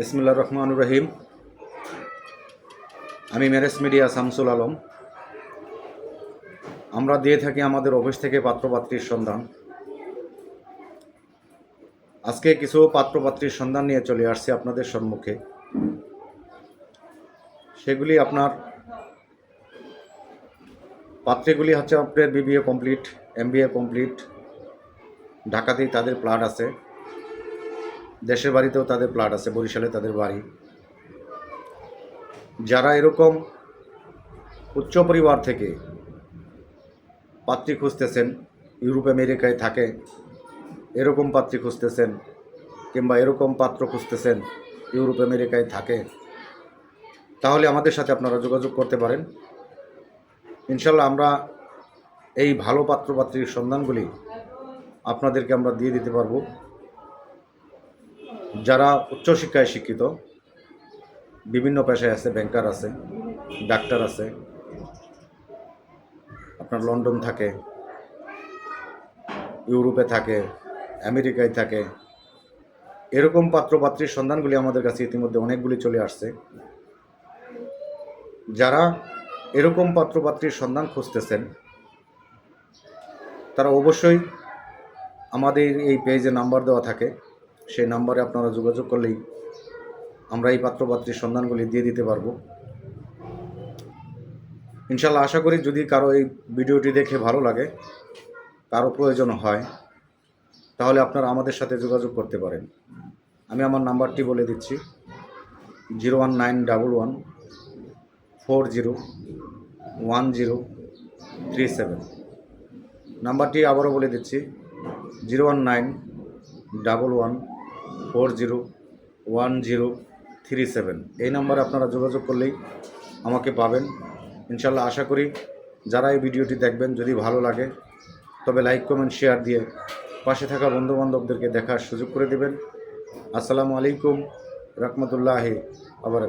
বিসমুল্লাহ রহমান রহিম। আমি marriage media Shamsul Alam. আমরা দিয়ে থাকি আমাদের অফিস থেকে পাত্রপাত্রীর সন্ধান। আজকে কিছু পাত্রপাত্রীর সন্ধান নিয়ে চলে আসছি আপনাদের সম্মুখে। সেগুলি আপনার পাত্রীগুলি হচ্ছে আপনার বিবিএ কমপ্লিট, এমবিএ কমপ্লিট, ঢাকাতেই তাদের প্লাট আছে। দেশের বাড়িতেও তাদের প্লাট আছে, বরিশালে তাদের বাড়ি। যারা এরকম উচ্চ পরিবার থেকে পাত্রী খুঁজতেছেন, ইউরোপ, আমেরিকায় থাকে, এরকম পাত্রী খুঁজতেছেন কিংবা এরকম পাত্র খুঁজতেছেন, ইউরোপ, আমেরিকায় থাকে, তাহলে আমাদের সাথে আপনারা যোগাযোগ করতে পারেন। ইনশাল্লাহ আমরা এই ভালো পাত্রপাত্রীর সন্ধানগুলি আপনাদেরকে আমরা দিয়ে দিতে পারব। যারা উচ্চশিক্ষায় শিক্ষিত, বিভিন্ন পেশায় আছে ব্যাংকার আছে ডাক্তার আছে, আপনার লন্ডন থাকে, ইউরোপে থাকে, আমেরিকায় থাকে, এরকম পাত্রপাত্রীর সন্ধানগুলি আমাদের কাছে ইতিমধ্যে অনেকগুলি চলে আসছে। যারা এরকম পাত্রপাত্রীর সন্ধান খুঁজতেছেন, তারা অবশ্যই আমাদের এই পেজে নাম্বার দেওয়া থাকে। সেই নাম্বারে আপনারা যোগাযোগ করলেই আমরা এই পাত্রপাত্রীর সন্ধানগুলি দিয়ে দিতে পারব। ইনশাল্লাহ আশা করি যদি কারও এই ভিডিওটি দেখে ভালো লাগে, কারও প্রয়োজন হয়, তাহলে আপনারা আমাদের সাথে যোগাযোগ করতে পারেন। আমি আমার নাম্বারটি বলে দিচ্ছি, zero one nine double one four zero one zero three seven. নাম্বারটি আবারও বলে দিচ্ছি, zero one nine double one four zero one zero three seven. এই নাম্বারে আপনারা যোগাযোগ করলেই আমাকে পাবেন। ইনশাল্লাহ আশা করি যারা এই ভিডিওটি দেখবেন, যদি ভালো লাগে, তবে লাইক, কমেন্ট, শেয়ার দিয়ে পাশে থাকা বন্ধুবান্ধবদেরকে দেখার সুযোগ করে দেবেন। আসসালামু আলাইকুম, রহমতুল্লাহ আবার